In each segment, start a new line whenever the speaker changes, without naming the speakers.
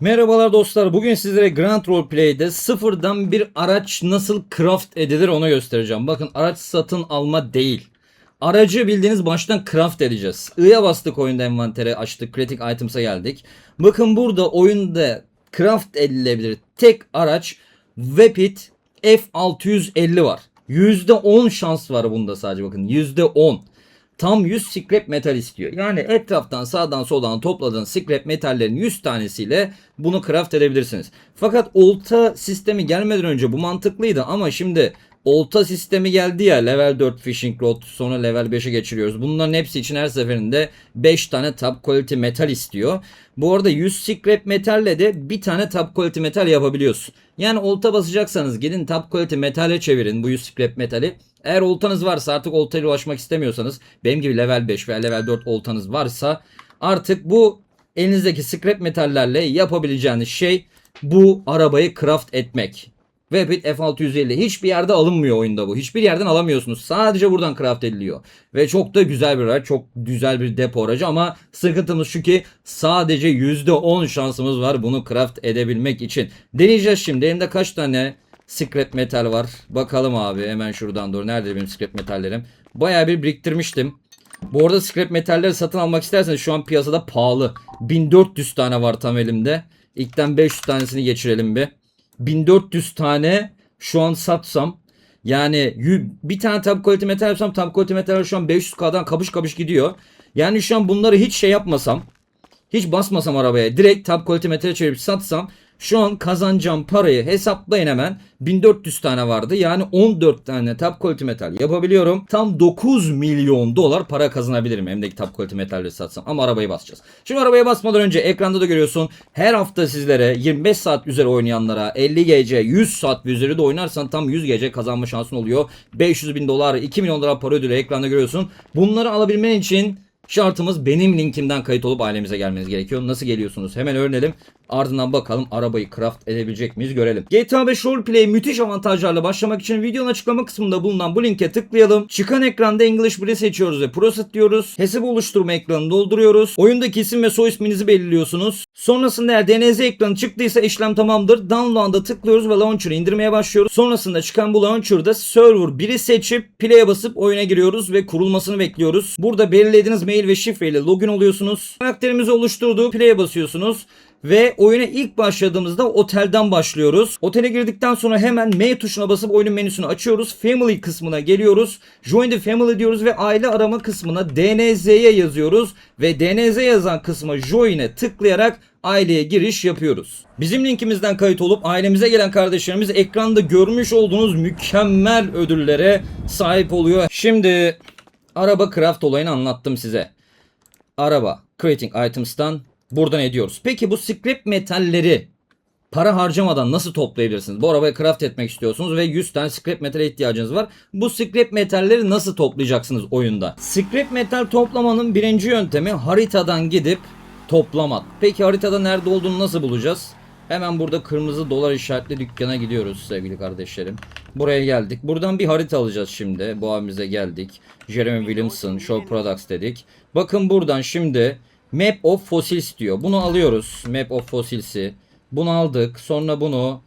Merhabalar dostlar. Bugün sizlere Grand Roleplay'de sıfırdan bir araç nasıl craft edilir onu göstereceğim. Bakın araç satın alma değil. Aracı bildiğiniz baştan craft edeceğiz. I'ya bastık oyunda envantere açtık. Critic Items'a geldik. Bakın burada oyunda craft edilebilir tek araç Vepit F650 var. %10 şans var bunda sadece bakın. %10 tam 100 scrap metal istiyor. Yani etraftan sağdan soldan topladığın scrap metallerin 100 tanesiyle bunu craft edebilirsiniz. Fakat olta sistemi gelmeden önce bu mantıklıydı ama şimdi olta sistemi geldi ya level 4 fishing rod sonra level 5'e geçiriyoruz. Bunların hepsi için her seferinde 5 tane top quality metal istiyor. Bu arada 100 scrap metalle de bir tane top quality metal yapabiliyorsun. Yani olta basacaksanız gidin top quality metale çevirin bu 100 scrap metali. Eğer oltanız varsa artık oltayla ulaşmak istemiyorsanız benim gibi level 5 veya level 4 oltanız varsa artık bu elinizdeki scrap metallerle yapabileceğiniz şey bu arabayı craft etmek. Vepit F650 hiçbir yerde alınmıyor oyunda bu. Hiçbir yerden alamıyorsunuz. Sadece buradan craft ediliyor. Ve çok da güzel bir araç. Çok güzel bir depo aracı ama sıkıntımız şu ki sadece %10 şansımız var bunu craft edebilmek için. Deneyeceğiz şimdi. Elimde kaç tane scrap metal var? Bakalım abi hemen şuradan doğru. Nerede benim scrap metallerim? Bayağı bir biriktirmiştim. Bu arada scrap metalleri satın almak isterseniz şu an piyasada pahalı. 1400 tane var tam elimde. İlkten 500 tanesini geçirelim bir. 1400 tane şu an satsam yani bir tane top quality metal yapsam top quality metal şu an 500k'dan kapış kapış gidiyor. Yani şu an bunları hiç şey yapmasam hiç basmasam arabaya direkt top quality metal çevirip satsam şu an kazanacağım parayı hesaplayın hemen 1400 tane vardı yani 14 tane top quality metal yapabiliyorum tam 9 milyon dolar para kazanabilirim hem de top quality metalleri satsam ama arabayı basacağız. Şimdi arabaya basmadan önce ekranda da görüyorsun her hafta sizlere 25 saat üzeri oynayanlara 50 gece 100 saat ve üzeri de oynarsan tam 100 gece kazanma şansın oluyor. 500 bin dolar 2 milyon dolar para ödülü ekranda görüyorsun. Bunları alabilmen için Şartımız benim linkimden kayıt olup ailemize gelmeniz gerekiyor. Nasıl geliyorsunuz? Hemen öğrenelim. Ardından bakalım arabayı craft edebilecek miyiz görelim. GTA 5 Roleplay müthiş avantajlarla başlamak için videonun açıklama kısmında bulunan bu linke tıklayalım. Çıkan ekranda English 1'i seçiyoruz ve Proceed diyoruz. Hesap oluşturma ekranını dolduruyoruz. Oyundaki isim ve soy isminizi belirliyorsunuz. Sonrasında eğer DNZ ekranı çıktıysa işlem tamamdır. Download'a tıklıyoruz ve launcher'ı indirmeye başlıyoruz. Sonrasında çıkan bu launcher'da server 1'i seçip play'e basıp oyuna giriyoruz ve kurulmasını bekliyoruz. Burada belirlediğiniz mail ve şifreyle login oluyorsunuz. Karakterimizi oluşturduğu play'e basıyorsunuz. Ve oyuna ilk başladığımızda otelden başlıyoruz. Otele girdikten sonra hemen M tuşuna basıp oyunun menüsünü açıyoruz. Family kısmına geliyoruz. Join the family diyoruz ve aile arama kısmına DNZ'ye yazıyoruz. Ve DNZ yazan kısma join'e tıklayarak aileye giriş yapıyoruz. Bizim linkimizden kayıt olup ailemize gelen kardeşlerimiz ekranda görmüş olduğunuz mükemmel ödüllere sahip oluyor. Şimdi araba craft olayını anlattım size. Araba creating items'tan buradan ediyoruz. Peki bu scrap metalleri para harcamadan nasıl toplayabilirsiniz? Bu arabayı craft etmek istiyorsunuz ve 100 tane scrap metale ihtiyacınız var. Bu scrap metalleri nasıl toplayacaksınız oyunda? Scrap metal toplamanın birinci yöntemi haritadan gidip toplamak. Peki haritada nerede olduğunu nasıl bulacağız? Hemen burada kırmızı dolar işaretli dükkana gidiyoruz sevgili kardeşlerim. Buraya geldik. Buradan bir harita alacağız şimdi. Bu abimize geldik. Jeremy Williamson Show Products dedik. Bakın buradan şimdi Map of Fossils diyor. Bunu alıyoruz. Map of Fossils'i. Bunu aldık. Sonra bunu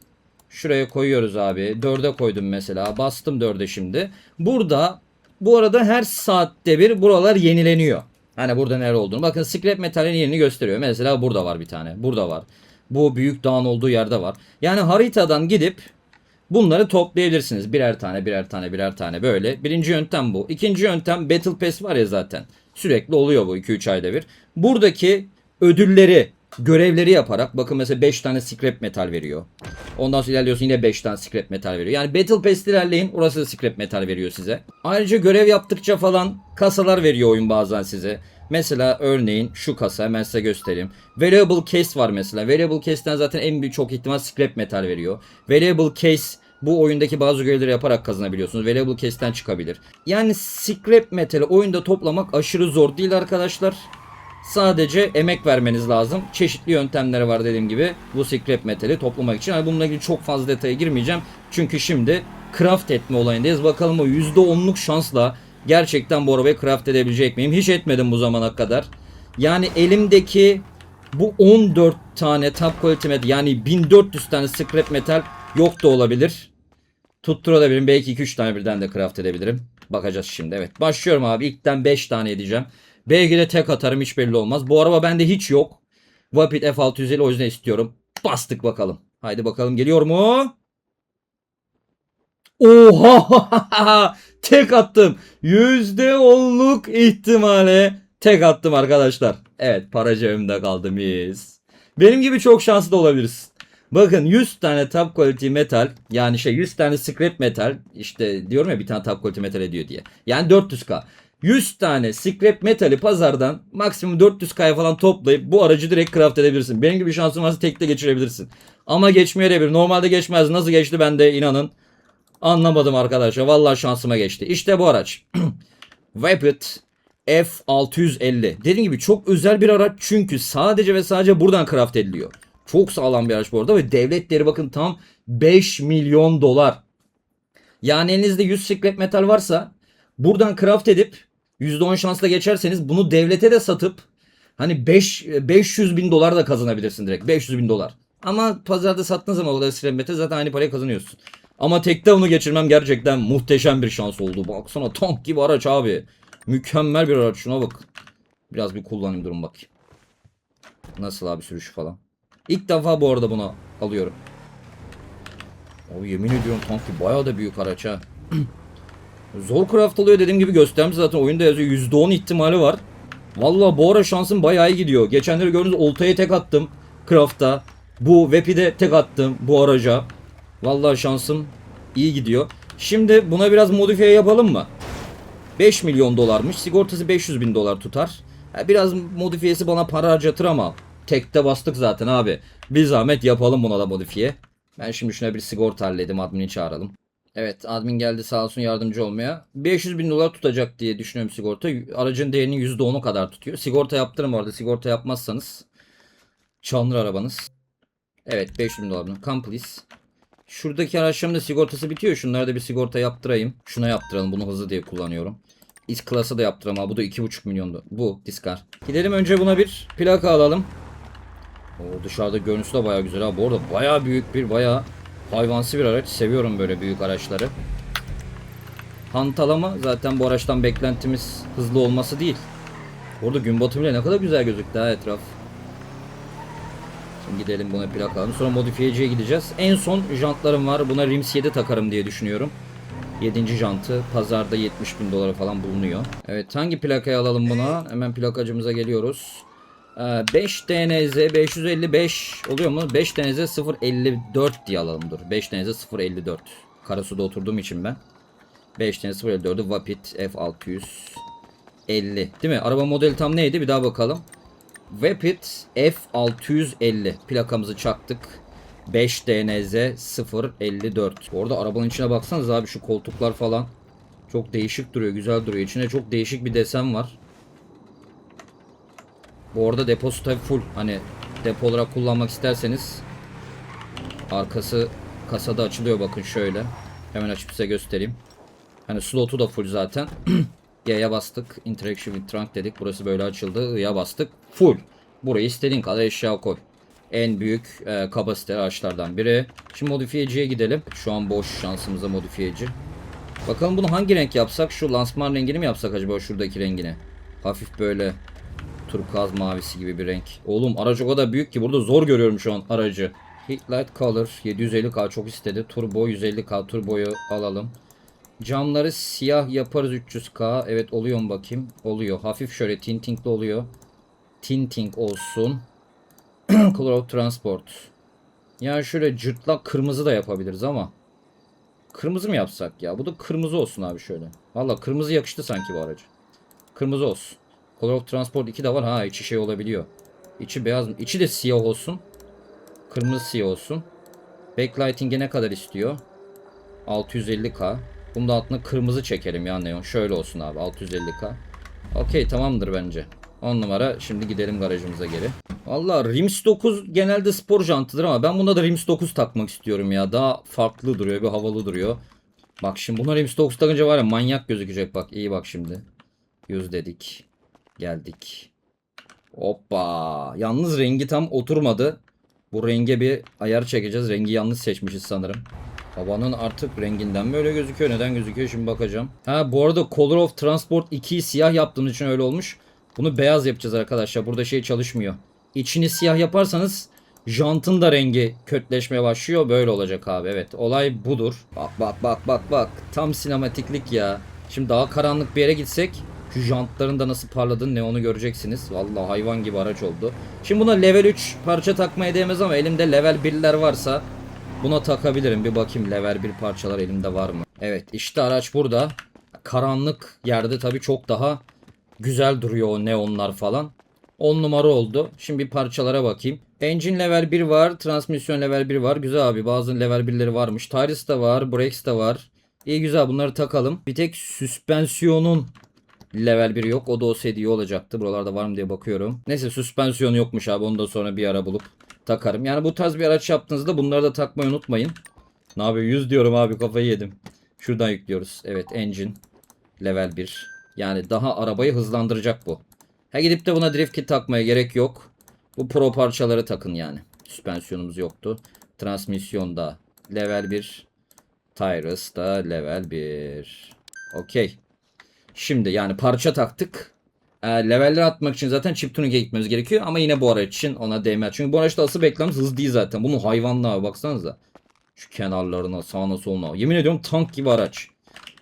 şuraya koyuyoruz abi. Dörde koydum mesela. Bastım dörde şimdi. Burada bu arada her saatte bir buralar yenileniyor. Hani burada nere olduğunu. Bakın scrap metalin yerini gösteriyor. Mesela burada var bir tane. Burada var. Bu büyük dağın olduğu yerde var. Yani haritadan gidip bunları toplayabilirsiniz. Birer tane, birer tane, birer tane böyle. Birinci yöntem bu. İkinci yöntem Battle Pass var ya zaten. Sürekli oluyor bu 2-3 ayda bir. Buradaki ödülleri, görevleri yaparak bakın mesela 5 tane scrap metal veriyor. Ondan sonra ilerliyorsun yine 5 tane scrap metal veriyor. Yani Battle Pass ilerleyin orası da scrap metal veriyor size. Ayrıca görev yaptıkça falan kasalar veriyor oyun bazen size. Mesela örneğin şu kasa hemen size göstereyim. Variable case var mesela. Variable case'ten zaten en büyük çok ihtimal scrap metal veriyor. Variable case bu oyundaki bazı görevleri yaparak kazanabiliyorsunuz. Variable case'ten çıkabilir. Yani scrap metali oyunda toplamak aşırı zor değil arkadaşlar. Sadece emek vermeniz lazım. Çeşitli yöntemleri var dediğim gibi bu scrap metali toplamak için. Yani bununla ilgili çok fazla detaya girmeyeceğim. Çünkü şimdi craft etme olayındayız. Bakalım o %10'luk şansla gerçekten bu arabayı craft edebilecek miyim? Hiç etmedim bu zamana kadar. Yani elimdeki Bu 14 tane top quality metal yani 1400 tane scrap metal yok da olabilir. Tutturabilirim. Belki 2-3 tane birden de craft edebilirim. Bakacağız şimdi. Evet. Başlıyorum abi. İlkten 5 tane edeceğim. Belki de tek atarım hiç belli olmaz. Bu araba bende hiç yok. Vapid F650 o yüzden istiyorum. Bastık bakalım. Haydi bakalım geliyor mu? Oha! tek attım. Yüzde onluk ihtimale tek attım arkadaşlar. Evet para cebimde kaldı mis. Benim gibi çok şanslı da olabiliriz. Bakın 100 tane top quality metal yani şey 100 tane scrap metal işte diyorum ya bir tane top quality metal ediyor diye. Yani 400k. 100 tane scrap metali pazardan maksimum 400k'ya falan toplayıp bu aracı direkt craft edebilirsin. Benim gibi şansın varsa tekte geçirebilirsin. Ama geçmeyebilir. Normalde geçmez. Nasıl geçti ben de inanın anlamadım arkadaşlar. Vallahi şansıma geçti. İşte bu araç. Vapid F650. Dediğim gibi çok özel bir araç çünkü sadece ve sadece buradan craft ediliyor. Çok sağlam bir araç bu arada ve devletleri bakın tam 5 milyon dolar. Yani elinizde 100 scrap metal varsa buradan craft edip %10 şansla geçerseniz bunu devlete de satıp hani 5 500 bin dolar da kazanabilirsin direkt. 500 bin dolar. Ama pazarda sattığın zaman o kadar scrap metal zaten aynı parayı kazanıyorsun. Ama tekte onu geçirmem gerçekten muhteşem bir şans oldu. Baksana tank gibi araç abi. Mükemmel bir araç şuna bak. Biraz bir kullanayım durum bakayım. Nasıl abi sürüşü falan. İlk defa bu arada bunu alıyorum. Abi yemin ediyorum tank gibi bayağı da büyük araç ha. Zor craft oluyor dediğim gibi göstermiş zaten oyunda yazıyor %10 ihtimali var. Valla bu ara şansım bayağı iyi gidiyor. Geçenleri gördüğünüz oltaya tek attım craft'a. Bu Vepi'de tek attım bu araca. Vallahi şansım iyi gidiyor. Şimdi buna biraz modifiye yapalım mı? 5 milyon dolarmış. Sigortası 500 bin dolar tutar. Biraz modifiyesi bana para harcatır ama tekte bastık zaten abi. Bir zahmet yapalım buna da modifiye. Ben şimdi şuna bir sigorta halledim. Admin'i çağıralım. Evet admin geldi sağ olsun yardımcı olmaya. 500 bin dolar tutacak diye düşünüyorum sigorta. Aracın değerinin %10'u kadar tutuyor. Sigorta yaptırın orada. Sigorta yapmazsanız çalınır arabanız. Evet 500 bin dolar. Come please. Şuradaki araçlarımın da sigortası bitiyor. Şunlara da bir sigorta yaptırayım. Şuna yaptıralım. Bunu hızlı diye kullanıyorum. X Class'a da yaptıram ama bu da 2,5 milyondu. Bu diskar. Gidelim önce buna bir plaka alalım. O dışarıda görüntüsü de baya güzel ha. Bu arada baya büyük bir baya hayvansı bir araç. Seviyorum böyle büyük araçları. Hantalama zaten bu araçtan beklentimiz hızlı olması değil. Orada gün batımıyla ne kadar güzel gözüktü ha etraf. Şimdi gidelim buna plak alalım. Sonra modifiyeciye gideceğiz. En son jantlarım var. Buna Rims 7 takarım diye düşünüyorum. 7. jantı pazarda 70 bin dolara falan bulunuyor. Evet hangi plakayı alalım buna? Hemen plakacımıza geliyoruz. Ee, 5 DNZ 555 oluyor mu? 5 DNZ 054 diye alalım dur. 5 DNZ 054. Karasu'da oturduğum için ben. 5 DNZ 054'ü Vapid F650. Değil mi? Araba modeli tam neydi? Bir daha bakalım. Vapid F650 plakamızı çaktık. 5 DNZ 054. Orada arabanın içine baksanız abi şu koltuklar falan çok değişik duruyor, güzel duruyor. İçine çok değişik bir desen var. Bu arada deposu tabii full. Hani depo olarak kullanmak isterseniz arkası kasada açılıyor bakın şöyle. Hemen açıp size göstereyim. Hani slotu da full zaten. Y'ye bastık. Interaction with trunk dedik. Burası böyle açıldı. I'ya bastık. Full. Burayı istediğin kadar eşya koy. En büyük e, kapasiteli araçlardan biri. Şimdi modifiyeciye gidelim. Şu an boş şansımıza modifiyeci. Bakalım bunu hangi renk yapsak? Şu lansman rengini mi yapsak acaba şuradaki rengini? Hafif böyle turkuaz mavisi gibi bir renk. Oğlum araç o kadar büyük ki burada zor görüyorum şu an aracı. Headlight Color 750k çok istedi. Turbo 150k turboyu alalım. Camları siyah yaparız 300k. Evet oluyor mu bakayım? Oluyor. Hafif şöyle tintingli oluyor. Tinting olsun. Of Transport. Yani şöyle cırtlak kırmızı da yapabiliriz ama. Kırmızı mı yapsak ya? Bu da kırmızı olsun abi şöyle. Valla kırmızı yakıştı sanki bu aracı. Kırmızı olsun. Color of Transport 2 de var. Ha içi şey olabiliyor. İçi beyaz mı? İçi de siyah olsun. Kırmızı siyah olsun. Backlighting'e ne kadar istiyor? 650k. Bunu da altına kırmızı çekelim ya neon. Şöyle olsun abi 650k. Okey tamamdır bence. 10 numara. Şimdi gidelim garajımıza geri. Valla Rims 9 genelde spor jantıdır ama ben buna da Rims 9 takmak istiyorum ya. Daha farklı duruyor. Bir havalı duruyor. Bak şimdi buna Rims 9 takınca var ya manyak gözükecek bak. İyi bak şimdi. 100 dedik. Geldik. Hoppa. Yalnız rengi tam oturmadı. Bu renge bir ayar çekeceğiz. Rengi yanlış seçmişiz sanırım. Havanın artık renginden mi öyle gözüküyor? Neden gözüküyor? Şimdi bakacağım. Ha bu arada Color of Transport 2'yi siyah yaptığımız için öyle olmuş. Bunu beyaz yapacağız arkadaşlar. Burada şey çalışmıyor. İçini siyah yaparsanız jantın da rengi kötleşmeye başlıyor. Böyle olacak abi. Evet olay budur. Bak bak bak bak bak. Tam sinematiklik ya. Şimdi daha karanlık bir yere gitsek şu jantların da nasıl parladığını ne onu göreceksiniz. Vallahi hayvan gibi araç oldu. Şimdi buna level 3 parça takmaya değmez ama elimde level 1'ler varsa buna takabilirim. Bir bakayım level 1 parçalar elimde var mı? Evet işte araç burada. Karanlık yerde tabii çok daha güzel duruyor o neonlar falan. 10 numara oldu. Şimdi parçalara bakayım. Engine level 1 var. Transmisyon level 1 var. Güzel abi. Bazı level 1'leri varmış. Tyrus da var. Brakes de var. İyi güzel bunları takalım. Bir tek süspansiyonun level 1 yok. O da olsaydı iyi olacaktı. Buralarda var mı diye bakıyorum. Neyse süspansiyon yokmuş abi. Onu da sonra bir ara bulup takarım. Yani bu tarz bir araç yaptığınızda bunları da takmayı unutmayın. Ne yapıyor? 100 diyorum abi kafayı yedim. Şuradan yüklüyoruz. Evet engine level 1. Yani daha arabayı hızlandıracak bu. Ha gidip de buna drift kit takmaya gerek yok. Bu pro parçaları takın yani. Süspansiyonumuz yoktu. Transmisyonda level 1. Tyrus da level 1. Okey. Şimdi yani parça taktık. E, leveller atmak için zaten chip tuning'e gitmemiz gerekiyor ama yine bu araç için ona değmez. Çünkü bu araçta asıl beklentimiz hız değil zaten. Bunun hayvanlığa baksanıza. Şu kenarlarına sağına soluna. Yemin ediyorum tank gibi araç.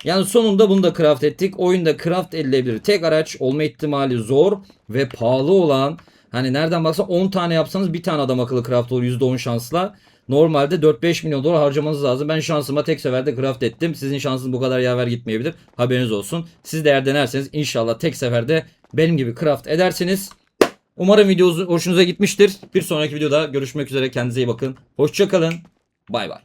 Yani sonunda bunu da craft ettik. Oyunda craft edilebilir. Tek araç olma ihtimali zor ve pahalı olan hani nereden baksan 10 tane yapsanız bir tane adam akıllı craft olur %10 şansla. Normalde 4-5 milyon dolar harcamanız lazım. Ben şansıma tek seferde craft ettim. Sizin şansınız bu kadar yaver gitmeyebilir. Haberiniz olsun. Siz de eğer denerseniz inşallah tek seferde benim gibi craft edersiniz. Umarım video hoşunuza gitmiştir. Bir sonraki videoda görüşmek üzere. Kendinize iyi bakın. Hoşçakalın. Bay bay.